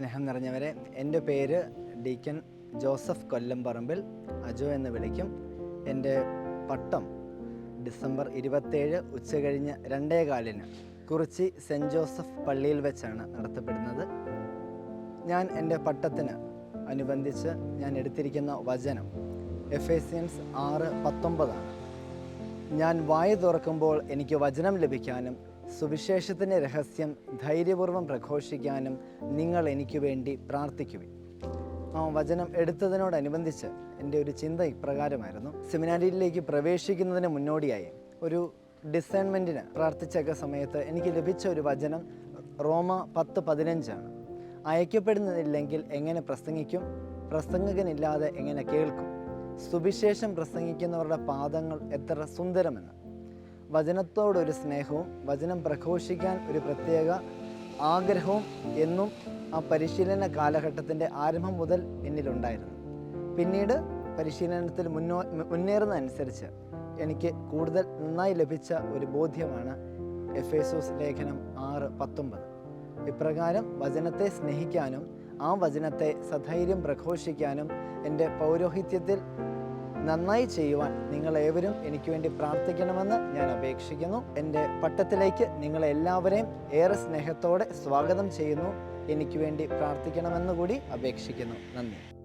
സ്നേഹം നിറഞ്ഞവരെ എന്റെ പേര് ഡീക്കൻ ജോസഫ് കൊല്ലംപറമ്പിൽ അജോ എന്ന് വിളിക്കും. എന്റെ പട്ടം ഡിസംബർ ഇരുപത്തേഴ് ഉച്ചകഴിഞ്ഞ് രണ്ടേ കാലിന് കുറിച്ചി സെന്റ് ജോസഫ് പള്ളിയിൽ വെച്ചാണ് നടത്തപ്പെടുന്നത്. ഞാൻ എന്റെ പട്ടത്തിന് അനുബന്ധിച്ച് ഞാൻ എടുത്തിരിക്കുന്ന വചനം എഫേസിയൻസ് ആറ് പത്തൊമ്പതാണ്. ഞാൻ വായ തുറക്കുമ്പോൾ എനിക്ക് വചനം ലഭിക്കാനും സുവിശേഷത്തിന്റെ രഹസ്യം ധൈര്യപൂർവം പ്രഘോഷിക്കാനും നിങ്ങൾ എനിക്ക് വേണ്ടി പ്രാർത്ഥിക്കുവിൻ. ആ വചനം എടുത്തതിനോടനുബന്ധിച്ച് എന്റെ ഒരു ചിന്ത ഇപ്രകാരമായിരുന്നു. സെമിനാരിയിലേക്ക് പ്രവേശിക്കുന്നതിന് മുന്നോടിയായി ഒരു ഡിസൈൻമെന്റിന് പ്രാർത്ഥിച്ചൊക്കെ സമയത്ത് എനിക്ക് ലഭിച്ച ഒരു വചനം റോമ പത്ത് പതിനഞ്ചാണ്. അയക്കപ്പെടുന്നില്ലെങ്കിൽ എങ്ങനെ പ്രസംഗിക്കും? പ്രസംഗകനില്ലാതെ എങ്ങനെ കേൾക്കും? സുവിശേഷം പ്രസംഗിക്കുന്നവരുടെ പാദങ്ങൾ എത്ര സുന്ദരമെന്ന്. വചനത്തോടൊരു സ്നേഹവും വചനം പ്രഘോഷിക്കാൻ ഒരു പ്രത്യേക ആഗ്രഹവും എന്നും ആ പരിശീലന കാലഘട്ടത്തിന്റെ ആരംഭം മുതൽ എന്നിലുണ്ടായിരുന്നു. പിന്നീട് പരിശീലനത്തിൽ മുന്നോ മുന്നേറുന്നതനുസരിച്ച് എനിക്ക് കൂടുതൽ നന്നായി ലഭിച്ച ഒരു ബോധ്യമാണ് എഫേസോസ് ലേഖനം ആറ് പത്തൊമ്പത്. ഇപ്രകാരം വചനത്തെ സ്നേഹിക്കാനും ആ വചനത്തെ സധൈര്യം പ്രഘോഷിക്കാനും എന്റെ പൗരോഹിത്യത്തിൽ നന്നായി ചെയ്യുവാൻ നിങ്ങൾ ഏവരും എനിക്ക് വേണ്ടി പ്രാർത്ഥിക്കണമെന്ന് ഞാൻ അപേക്ഷിക്കുന്നു. എന്റെ പട്ടത്തിലേക്ക് നിങ്ങളെല്ലാവരെയും ഏറെ സ്നേഹത്തോടെ സ്വാഗതം ചെയ്യുന്നു. എനിക്ക് വേണ്ടി പ്രാർത്ഥിക്കണമെന്ന് കൂടി അപേക്ഷിക്കുന്നു. നന്ദി.